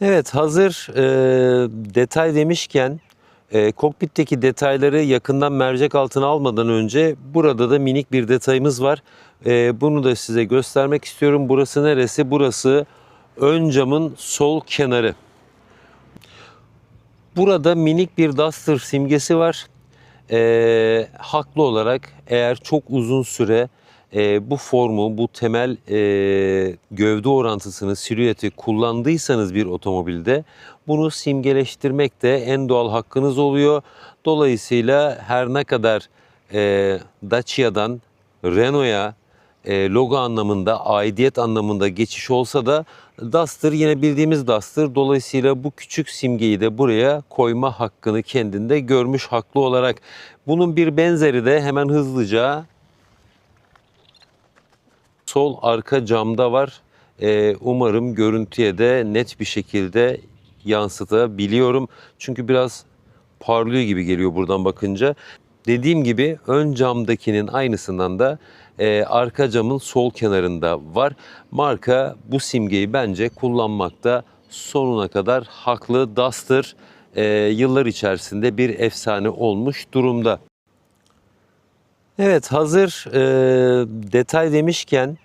Evet hazır e, detay demişken e, kokpitteki detayları yakından mercek altına almadan önce burada da minik bir detayımız var. E, bunu da size göstermek istiyorum. Burası neresi? Burası ön camın sol kenarı. Burada minik bir Duster simgesi var. E, haklı olarak eğer çok uzun süre e, bu formu, bu temel e, gövde orantısını, silüeti kullandıysanız bir otomobilde bunu simgeleştirmek de en doğal hakkınız oluyor. Dolayısıyla her ne kadar e, Dacia'dan Renault'a e, logo anlamında, aidiyet anlamında geçiş olsa da Duster yine bildiğimiz Duster. Dolayısıyla bu küçük simgeyi de buraya koyma hakkını kendinde görmüş haklı olarak. Bunun bir benzeri de hemen hızlıca sol arka camda var. Ee, umarım görüntüye de net bir şekilde yansıtabiliyorum. Çünkü biraz parlıyor gibi geliyor buradan bakınca. Dediğim gibi ön camdakinin aynısından da e, arka camın sol kenarında var. Marka bu simgeyi bence kullanmakta sonuna kadar haklı. Duster e, yıllar içerisinde bir efsane olmuş durumda. Evet hazır e, detay demişken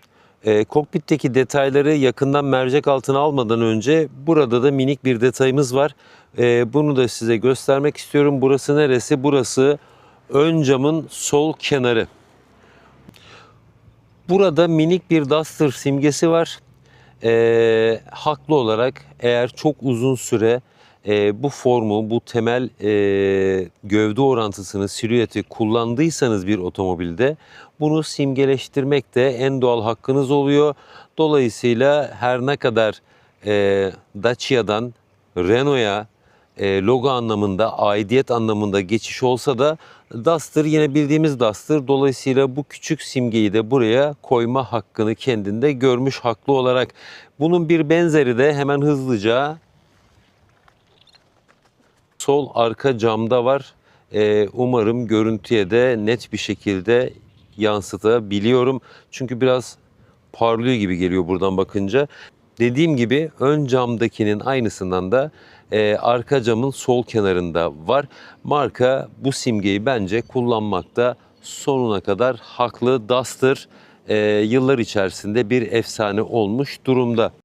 e, kokpitteki detayları yakından mercek altına almadan önce burada da minik bir detayımız var. E, bunu da size göstermek istiyorum. Burası neresi? Burası ön camın sol kenarı. Burada minik bir Duster simgesi var. E, haklı olarak eğer çok uzun süre e, bu formu, bu temel e, gövde orantısını, silüeti kullandıysanız bir otomobilde bunu simgeleştirmek de en doğal hakkınız oluyor. Dolayısıyla her ne kadar e, Dacia'dan Renault'a e, logo anlamında, aidiyet anlamında geçiş olsa da Duster yine bildiğimiz Duster. Dolayısıyla bu küçük simgeyi de buraya koyma hakkını kendinde görmüş haklı olarak. Bunun bir benzeri de hemen hızlıca sol arka camda var. Ee, umarım görüntüye de net bir şekilde yansıtabiliyorum. Çünkü biraz parlıyor gibi geliyor buradan bakınca. Dediğim gibi ön camdakinin aynısından da e, arka camın sol kenarında var. Marka bu simgeyi bence kullanmakta sonuna kadar haklı. Duster e, yıllar içerisinde bir efsane olmuş durumda.